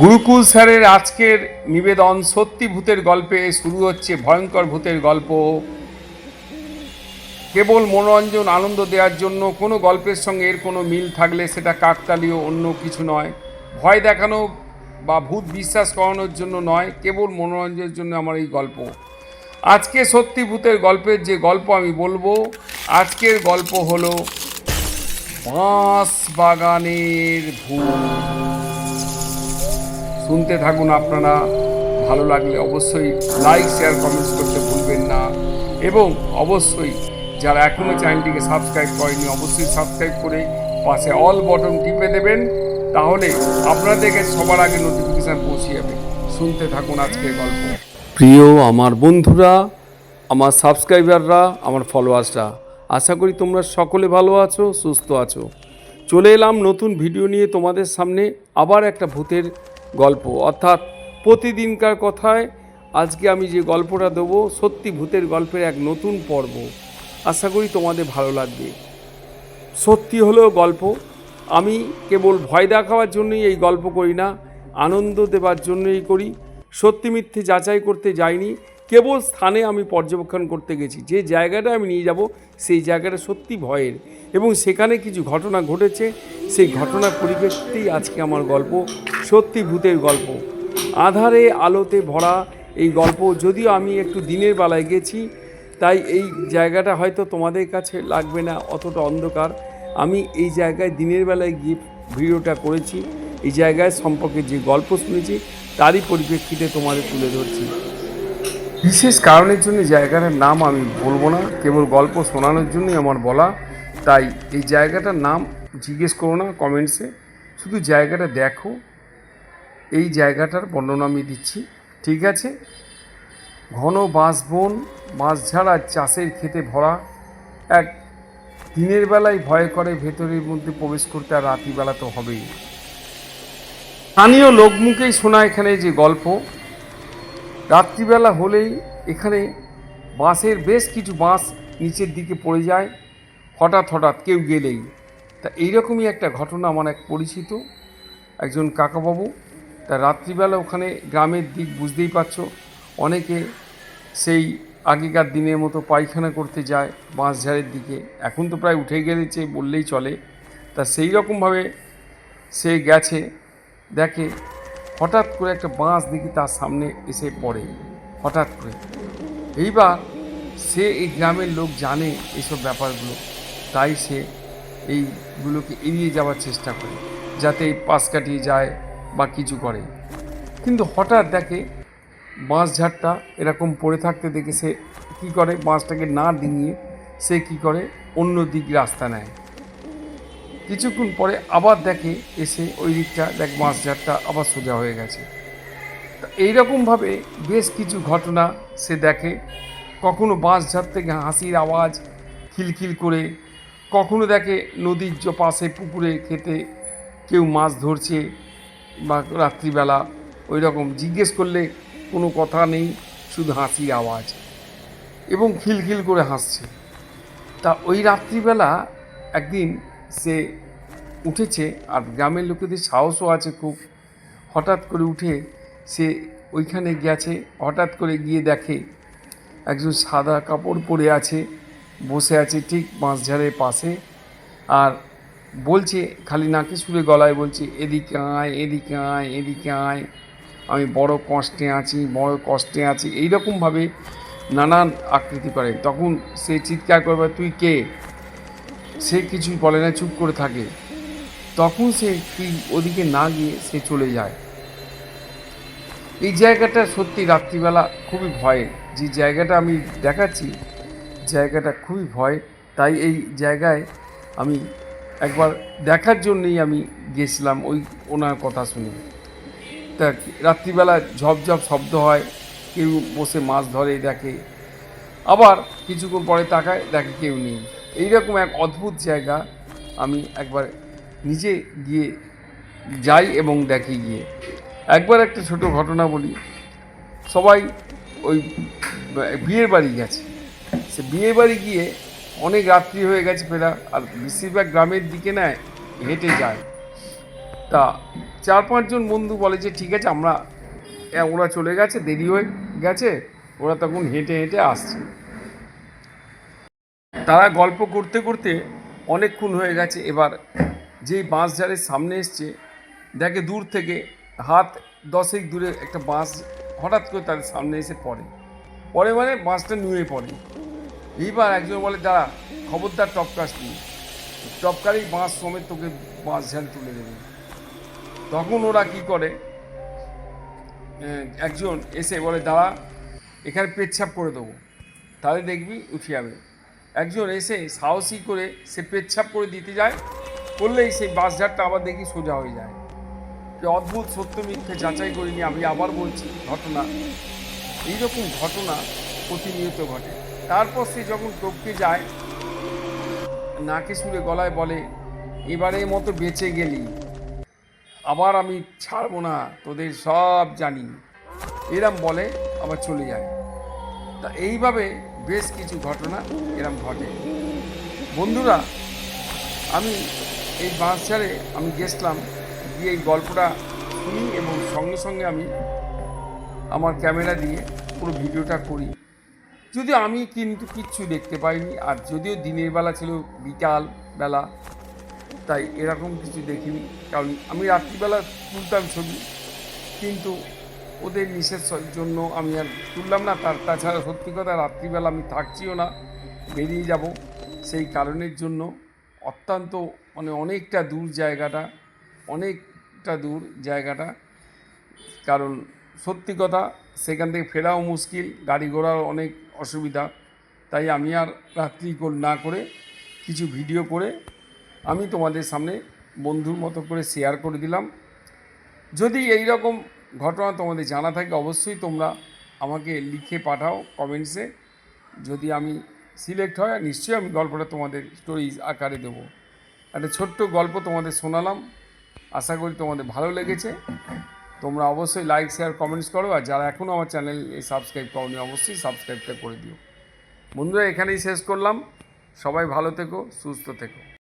গুরুকুল স্যারের আজকের নিবেদন সত্যি ভূতের গল্পে শুরু হচ্ছে ভয়ঙ্কর ভূতের গল্প। কেবল মনোরঞ্জন আনন্দ দেওয়ার জন্য কোনো গল্পের সঙ্গে এর কোনো মিল থাকলে সেটা কাকতালীয় অন্য কিছু নয়। ভয় দেখানো বা ভূত বিশ্বাস করানোর জন্য নয়, কেবল মনোরঞ্জনের জন্য আমার এই গল্প। আজকে সত্যি ভূতের গল্পের যে গল্প আমি বলব, আজকের গল্প হলো বাঁশ বাগানের ভূত। শুনতে থাকুন আপনারা। ভালো লাগলে অবশ্যই লাইক শেয়ার কমেন্টস করতে ভুলবেন না। এবং অবশ্যই যারা এখনও চ্যানেলটিকে সাবস্ক্রাইব করেনি অবশ্যই সাবস্ক্রাইব করে পাশে অল বটন টিপে দেবেন। তাহলে আপনাদেরকে সবার আগে নোটিফিকেশান পৌঁছে যাবে। শুনতে থাকুন আজকের গল্প। প্রিয় আমার বন্ধুরা, আমার সাবস্ক্রাইবাররা আমার ফলোয়ার্সরা আশা করি তোমরা সকলে ভালো আছো, সুস্থ আছো। চলে এলাম নতুন ভিডিও নিয়ে তোমাদের সামনে আবার একটা ভূতের গল্প। অর্থাৎ প্রতিদিনকার কথায় আজকে আমি যে গল্পটা দেবো সত্যি ভূতের গল্পের এক নতুন পর্ব। আশা করি তোমাদের ভালো লাগবে। সত্যি হলেও গল্প। আমি কেবল ভয় দেখাবার জন্যই এই গল্প করি না, আনন্দ দেবার জন্যই করি। সত্যি মিথ্যে যাচাই করতে যাইনি কেবল স্থানে আমি পর্যবেক্ষণ করতে গেছি। যে জায়গাটা আমি নিয়ে যাব, সেই জায়গাটা সত্যি ভয়ের। এবং সেখানে কিছু ঘটনা ঘটেছে, সেই ঘটনার পরিপ্রেক্ষিতেই আজকে আমার গল্প, সত্যি ভূতের গল্প। আধারে আলোতে ভরা এই গল্প, যদিও আমি একটু দিনের বেলায় গেছি, তাই এই জায়গাটা হয়তো তোমাদের কাছে লাগবে না, অতটা অন্ধকার। আমি এই জায়গায় দিনের বেলায় গিয়ে ভিডিওটা করেছি, এই জায়গায় সম্পর্কে যে গল্প শুনেছি, তারই পরিপ্রেক্ষিতে তোমাদের তুলে ধরছি। বিশেষ কারণের জন্য জায়গাটার নাম আমি বলব না, কেবল গল্প শোনানোর জন্যই আমার বলা। তাই এই জায়গাটার নাম জিজ্ঞেস করো না কমেন্টসে শুধু জায়গাটা দেখো। এই জায়গাটার বর্ণনা আমি দিচ্ছি, ঠিক আছে? ঘন বাঁশবন আর চাষের খেতে ভরা। এক দিনের বেলায় ভয় করে ভেতরের মধ্যে প্রবেশ করতে আর রাত্রিবেলা তো হবেই। স্থানীয় লোকমুখেই শোনা এখানে যে গল্প। রাত্রিবেলা হলেই এখানে বাঁশের বেশ কিছু বাঁশ নিচের দিকে পড়ে যায়। হঠাৎ হঠাৎ কেউ গেলেই। তা এইরকমই একটা ঘটনা আমার এক পরিচিত, একজন কাকাবাবু। তা রাত্রিবেলা ওখানে গ্রামের দিক বুঝতেই পারছ, অনেকে সেই আগেকার দিনের মতো পায়খানা করতে যায় বাঁশঝাড়ের দিকে। এখন তো প্রায় উঠে গেলেছে, বললেই চলে। তা সেই রকমভাবে সে গেছে, দেখে হঠাৎ করে একটা বাঁশ দেখি তার সামনে এসে পড়ে, হঠাৎ করে। এইবার সে এই গ্রামের লোক জানে এইসব ব্যাপারগুলো, তাই সে এইগুলোকে এড়িয়ে যাওয়ার চেষ্টা করে, যাতে এই পাশ কাটিয়ে যায় বা কিছু করে। কিন্তু হঠাৎ দেখে বাঁশ ঝাড়টা এরকম পড়ে থাকতে দেখে সে কী করে, বাঁশটাকে না ডিঙিয়ে সে কি করে অন্য দিক রাস্তা নেয়। কিছুক্ষণ পরে আবার দেখে এসে ওই দিকটা দেখ বাঁশ ঝাড়টা আবার সোজা হয়ে গেছে। এইরকমভাবে বেশ কিছু ঘটনা সে দেখে। কখনো বাঁশ ঝাড় থেকে হাসির আওয়াজ খিলখিল করে, কখনো দেখে নদীর যে পাশে পুকুরে খেতে কেউ মাছ ধরছে বা রাত্রিবেলা ওই রকম জিজ্ঞেস করলে কোনো কথা নেই, শুধু হাসির আওয়াজ এবং খিলখিল করে হাসছে। তা ওই রাত্রিবেলা একদিন সে উঠেছে আর গ্রামের লোকেদের সাহসও আছে খুব। হঠাৎ করে উঠে সে ওইখানে গেছে হঠাৎ করে গিয়ে দেখে একজন সাদা কাপড় পরে আছে, বসে আছে ঠিক বাঁশঝাড়ের পাশে আর বলছে খালি নাকে সুরে গলায় বলছে, এদিকে আয় এদিকে আয় এদিকে আয়। আমি বড় কষ্টে আছি, বড় কষ্টে আছি। এইরকমভাবে নানান আকৃতি করে। তখন সে চিৎকার করবে, তুই কে? সে কিছুই বলে না, চুপ করে থাকে। তখন সে তুই ওদিকে না গিয়ে সে চলে যায়। এই জায়গাটা সত্যি রাত্রিবেলা খুবই ভয়ের যে জায়গাটা আমি দেখাচ্ছি, জায়গাটা খুবই ভয়। তাই এই জায়গায় আমি একবার দেখার জন্যই আমি গেছিলাম ওই ওনার কথা শুনে। তা রাত্রিবেলা ঝপঝপ শব্দ হয়, কেউ বসে মাছ ধরে দেখে। আবার কিছুক্ষণ পরে তাকায়, দেখে কেউ নেই। এইরকম এক অদ্ভুত জায়গা আমি একবার নিজে গিয়ে যাই এবং দেখি গিয়ে। একবার একটা ছোট ঘটনা বলি। সবাই ওই বিয়ের বাড়ি গেছে। সে বিয়ে বাড়ি গিয়ে অনেক রাত্রি হয়ে গেছে ফেরা আর বেশিরভাগ গ্রামের দিকে নেয় হেঁটে যায়। তা চার পাঁচজন বন্ধু বলে যে, ঠিক আছে, আমরা ওরা চলে গেছে, দেরি হয়ে গেছে, ওরা তখন হেঁটে হেঁটে আসছে। তারা গল্প করতে করতে অনেকক্ষণ হয়ে গেছে। এবার যেই বাঁশ ঝাড়ের সামনে এসছে, দেখে দূর থেকে হাত দশেক দূরে একটা বাঁশ হঠাৎ করে তাদের সামনে এসে পড়ে। পরে মানে বাঁশটা নুয়ে পড়ে। এইবার একজন বলে, দাঁড়া, খবরদার টপকাস নিয়ে টপকারেই বাঁশ সমেত তোকে বাঁশ ঝাড় তুলে দেবে। তখন ওরা কি করে? একজন এসে বলে, দাঁড়া, এখানে পেচ্ছাপ করে দেবো। তাহলে দেখবি উঠে যাবে। একজন এসে সাহসী করে সে পেচ্ছাপ করে দিতে যায়, করলেই সেই বাসঝাড়টা আবার দেখি সোজা হয়ে যায়। কি অদ্ভুত সত্য মিথ্যে যাচাই করিনি আমি, আবার বলছি, ঘটনা। এইরকম ঘটনা প্রতিনিয়ত ঘটে। তারপর সে যখন টপকে যায় নাকে সুরে গলায় বলে, এবারের মতো বেঁচে গেলি। আবার আমি ছাড়বো না, তোদের সব জানি। এরম বলে, আবার চলে যায়। তা এইভাবে বেশ কিছু ঘটনা এরম ঘটে। বন্ধুরা, আমি এই বাঁশঝাড়ে আমি গেছিলাম, গিয়ে এই গল্পটা শুনি এবং সঙ্গে সঙ্গে আমি আমার ক্যামেরা দিয়ে পুরো ভিডিওটা করি। যদিও আমি কিন্তু কিচ্ছু দেখতে পাইনি, আর যদিও দিনের বেলা ছিল বিকাল বেলা, তাই এরকম কিছু দেখিনি। কারণ আমি রাত্রিবেলা তুলতাম ছবি, কিন্তু ওদের নিষেধের জন্য আমি আর তুললাম না। তার তাছাড়া সত্যি কথা, রাত্রিবেলা আমি থাকছিও না, বেরিয়ে যাব সেই কারণের জন্য। অত্যন্ত মানে অনেকটা দূর জায়গাটা, অনেকটা দূর জায়গাটা। কারণ সত্যি কথা, সেখান থেকে ফেরাও মুশকিল, গাড়ি ঘোড়ার অনেক অসুবিধা। তাই আমি আর রাত্রি না করে কিছু ভিডিও করে আমি তোমাদের সামনে বন্ধুর মতো করে শেয়ার করে দিলাম। যদি এই রকম ঘটনা তোমাদের জানা থাকে, অবশ্যই তোমরা আমাকে লিখে পাঠাও কমেন্টসে যদি আমি সিলেক্ট হয়, নিশ্চয়ই আমি গল্পটা তোমাদের স্টোরি আকারে দেবো। একটা ছোট্ট গল্প তোমাদের শোনালাম, আশা করি তোমাদের ভালো লেগেছে। তোমরা অবশ্যই লাইক শেয়ার কমেন্টস করো, আর যারা এখনও আমার চ্যানেল সাবস্ক্রাইব করনি, অবশ্যই সাবস্ক্রাইবটা করে দিও। বন্ধুরা, এখানেই শেষ করলাম। সবাই ভালো থেকো, সুস্থ থেকো।